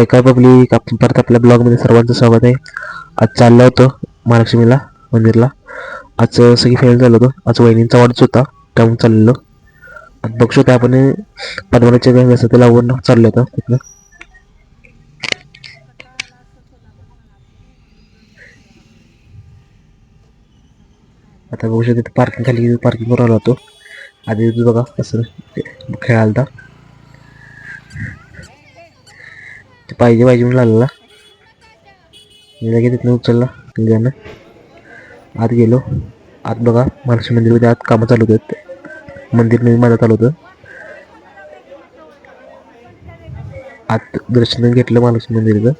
काय काय पब्लिक आपण परत आपल्या ब्लॉगमध्ये सर्वांचं स्वागत आहे. आज चाललं होतो महालक्ष्मीला मंदिरला. आज सगळी फेल झालं होतं. आज वहिनींचा वाढच होता त्यामुळे चाललेलो. आज बघू शकतो आपण पद्मनाच्या गंग असं ते लावून चाललं होतं तिथलं आता बघू शकतो तिथे पार्किंग खाली पार्किंग करून आलो होतो. आधी बघा कसं ते खेळायला होता. ते पाहिजे पाहिजे म्हणून लागलेला. मी लगेच तिथनं उचलला त्यानं आत गेलो. आत बघा महालक्ष्मी मंदिरमध्ये आत कामं चालू होत मंदिर नवीन माझं चालू होतं. आत दर्शन घेतलं महालक्ष्मी मंदिरचं.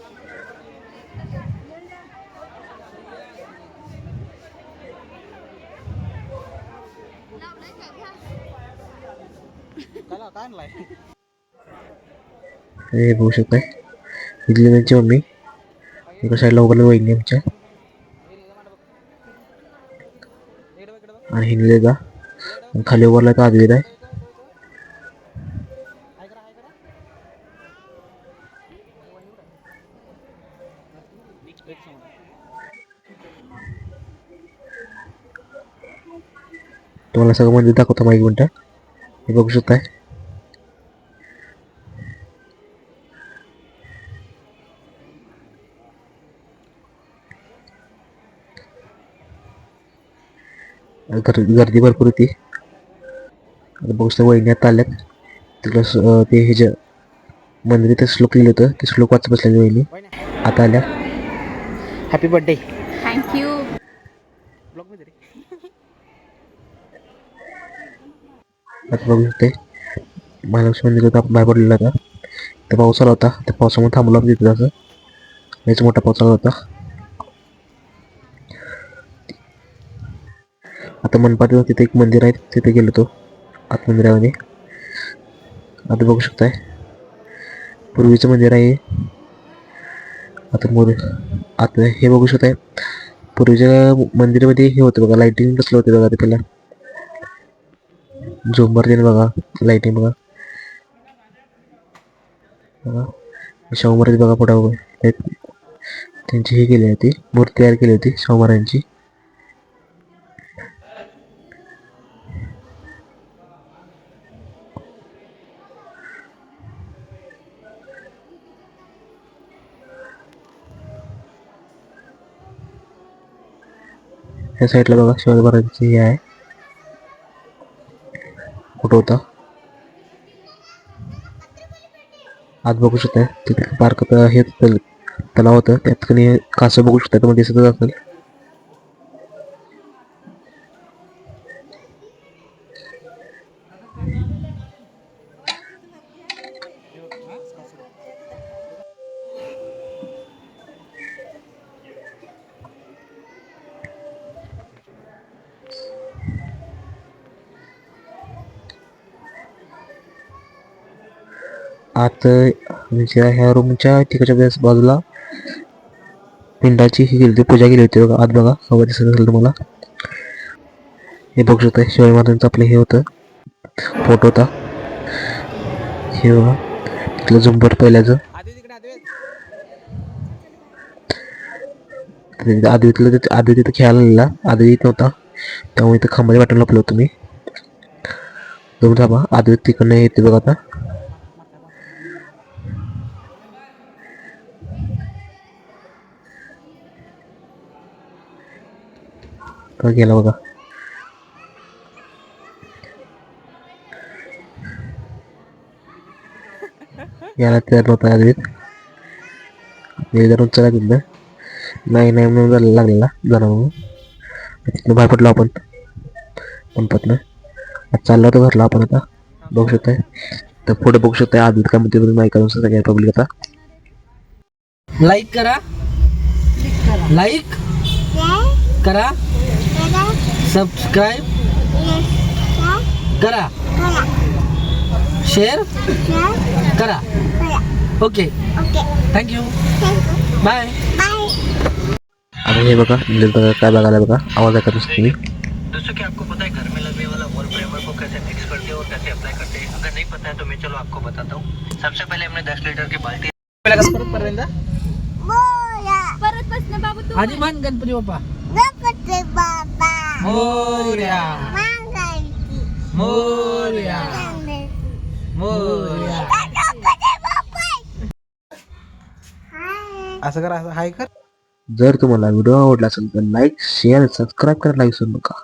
हे बघू शकताय. इथली त्यांची मम्मी. एका साईडला उभारली वहिनी आमच्या. आणि हिंदले जा आणि खाली उभारला तर आदवीर आहे. तुम्हाला सगळं मंदिर दाखवतो मग एक मिनटं. हे बघू शकताय. गर गर्दी भरपूर होती. आता बघू शकता वहिनी आता आल्यात. तिकडं ते हे जे मंदिर ते श्लोक लिहिलं होतं ते श्लोक वाचत बसलेली वहिनी. आता आल्या. हॅपी बर्थडे थँक्यू आता बघू शकते. महालक्ष्मी मंदिरात आपण बाहेर पडलेला होता तर पाऊस आला होता. त्या पावसामुळे थांबलो आम्ही तिथं असं लयच मोठा पाऊस आला होता. आता मनपात तिथे एक मंदिर आहे तिथे गेलो तो आत मंदिरामध्ये आता बघू शकताय. पूर्वीचं मंदिर आहे. आता मोर आता हे बघू शकताय. पूर्वीच्या मंदिरामध्ये हे होतं बघा लाईटिंग कसलं होतं बघा ते पहिला. झोंबर देणं बघा लाईटिंग बघा. बघा. शाहू महाराज बघा फोटा त्यांची हे केली होती मूर्ती तयार केली होती शाहू महाराजांची. ह्या साईडला बघा शिवाजी महाराजांची हे आहे. फोटो होता. आज बघू शकता तिथे पार्क हे तलाव होतं. त्यात ठिकाणी कासं बघू शकता तुम्हाला दिसतच असेल. आत म्हणजे ह्या रूमच्या तिकडच्या वेळेस बाजूला पिंडाची ही केली होती पूजा केली होती बघा. आत बघा. हवा दिसत असेल तुम्हाला. हे बघू शकता शिवाजी महाराजांचं आपलं हे होतं. फोटो होता. हे बघा. तिथलं झुंबर पहिल्याचं. आधी तिथलं तिथं- आधी तिथं खेळायला आलेला आधी नव्हता. त्यामुळे इथं खांबाच्या वाटून लपलो तुम्ही मी. तुम्ही थांबा. आधी तिकडनं येते बघा आता. का गेला बघा. याला तयार नव्हता आधी. मी जर चला तिथलं नाही नाही म्हणून झालं लागलेला जरा म्हणून. तिथनं बाहेर पडलो आपण. पंपातनं. आज चाललो होतो घरला आपण आता. बघू शकताय. तर पुढे बघू शकताय आधी काय म्हणते तुम्ही माहिती करून सगळ्या पब्लिक आता लाईक करा. लाईक करा. सबस्क्राईब करा. शेअर करा. ओके. थँक्यू बाय आता हे बघा दिलेलं बघा काय बघायला बघा. आवाज ऐकत नसतो तुम्ही. दोस्तों क्या आपको पता है घर में लगने वाला वॉल प्राइमर को कैसे मिक्स करते हैं और कैसे अप्लाई करते हैं। अगर नहीं पता है तो मैं चलो आपको बताता हूँ। सबसे पहले हमने 10 लीटर की बाल्टी पहिला कसं परत परत बाबू तू आधी मान गणपती बाप्पा. मोर्या। असं कर असं हाय कर. जर तुम्हाला व्हिडिओ आवडला असेल तर लाईक शेअर सबस्क्राईब करायला विसरू नका.